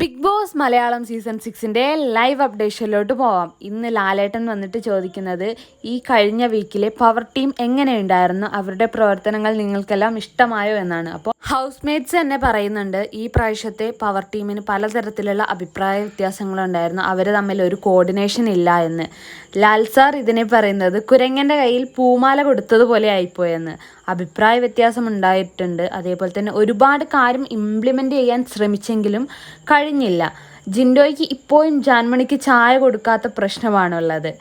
Big boss Malayalam season സിക്സിന്റെ live അപ്ഡേഷനിലോട്ട് പോവാം. ഇന്ന് ലാലേട്ടൻ വന്നിട്ട് ചോദിക്കുന്നത് ഈ കഴിഞ്ഞ വീക്കിലെ പവർ ടീം എങ്ങനെയുണ്ടായിരുന്നു? അവരുടെ പ്രവർത്തനങ്ങൾ നിങ്ങൾക്കെല്ലാം ഇഷ്ടമായോ എന്നാണ്. അപ്പോൾ ഹൗസ് മേറ്റ്സ് തന്നെ പറയുന്നുണ്ട് ഈ പ്രാവശ്യത്തെ പവർ ടീമിന് പലതരത്തിലുള്ള അഭിപ്രായ വ്യത്യാസങ്ങളുണ്ടായിരുന്നു. അവർ തമ്മിൽ ഒരു കോർഡിനേഷൻ ഇല്ല എന്ന്. ലാൽ സാർ ഇതിനെ പറയുന്നത് കുരങ്ങന്റെ കയ്യിൽ പൂമാല കൊടുത്തതുപോലെ ആയിപ്പോയെന്ന്. അഭിപ്രായ വ്യത്യാസം ഉണ്ടായിട്ടുണ്ട്. അതേപോലെ തന്നെ ഒരുപാട് കാര്യം ഇംപ്ലിമെന്റ് ചെയ്യാൻ ശ്രമിച്ചെങ്കിലും കഴിഞ്ഞില്ല. ജിൻഡോയ്ക്ക് ഇപ്പോഴും ജാൻമണിക്ക് ചായ കൊടുക്കാത്ത പ്രശ്നമാണുള്ളത്.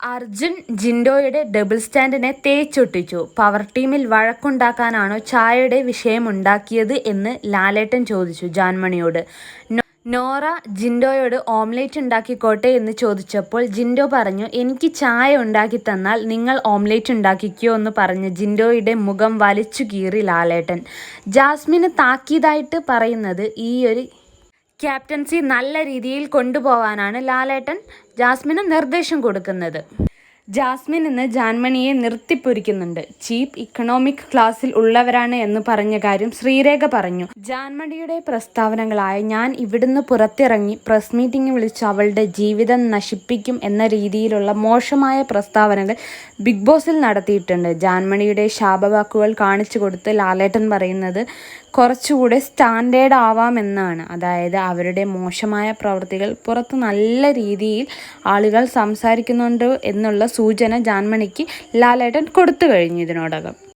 അർജുൻ ജിൻഡോയുടെ ഡബിൾ സ്റ്റാൻഡിനെ തേച്ചൊട്ടിച്ചു. പവർ ടീമിൽ വഴക്കുണ്ടാക്കാനാണോ ചായയുടെ വിഷയമുണ്ടാക്കിയത് എന്ന് ലാലേട്ടൻ ചോദിച്ചു ജാൻമണിയോട്. നോറ ജിൻഡോയോട് ഓംലേറ്റ് ഉണ്ടാക്കിക്കോട്ടെ എന്ന് ചോദിച്ചപ്പോൾ ജിൻഡോ പറഞ്ഞു എനിക്ക് ചായ ഉണ്ടാക്കി തന്നാൽ നിങ്ങൾ ഓംലേറ്റ് ഉണ്ടാക്കിക്കോ എന്ന് പറഞ്ഞ് ജിൻഡോയുടെ മുഖം വലിച്ചു കീറി ലാലേട്ടൻ. ജാസ്മിന് താക്കീതായിട്ട് പറയുന്നത് ഈ ഒരു ക്യാപ്റ്റൻസി നല്ല രീതിയിൽ കൊണ്ടുപോകാനാണ് ലാലേട്ടൻ ജാസ്മിന് നിർദ്ദേശം കൊടുക്കുന്നത്. ജാസ്മിൻ ഇന്ന് ജാൻമണിയെ നിർത്തിപ്പൊരിക്കുന്നുണ്ട്. ചീപ്പ് ഇക്കണോമിക് ക്ലാസ്സിൽ ഉള്ളവരാണ് എന്ന് പറഞ്ഞ കാര്യം ശ്രീരേഖ പറഞ്ഞു. ജാൻമണിയുടെ പ്രസ്താവനകളായ ഞാൻ ഇവിടുന്ന് പുറത്തിറങ്ങി പ്രസ് മീറ്റിംഗ് വിളിച്ച് അവളുടെ ജീവിതം നശിപ്പിക്കും എന്ന രീതിയിലുള്ള മോശമായ പ്രസ്താവനകൾ ബിഗ് ബോസിൽ നടത്തിയിട്ടുണ്ട്. ജാൻമണിയുടെ ശാപവാക്കുകൾ കാണിച്ചു കൊടുത്ത് ലാലേട്ടൻ പറയുന്നത് കുറച്ചുകൂടെ സ്റ്റാൻഡേർഡ് ആവാമെന്നാണ്. അതായത് അവരുടെ മോശമായ പ്രവൃത്തികൾ പുറത്ത് നല്ല രീതിയിൽ ആളുകൾ സംസാരിക്കുന്നുണ്ട് എന്നുള്ള സൂചന ജാൻമണിക്ക് ലാലേട്ടൻ കൊടുത്തു കഴിഞ്ഞു ഇതിനോടകം.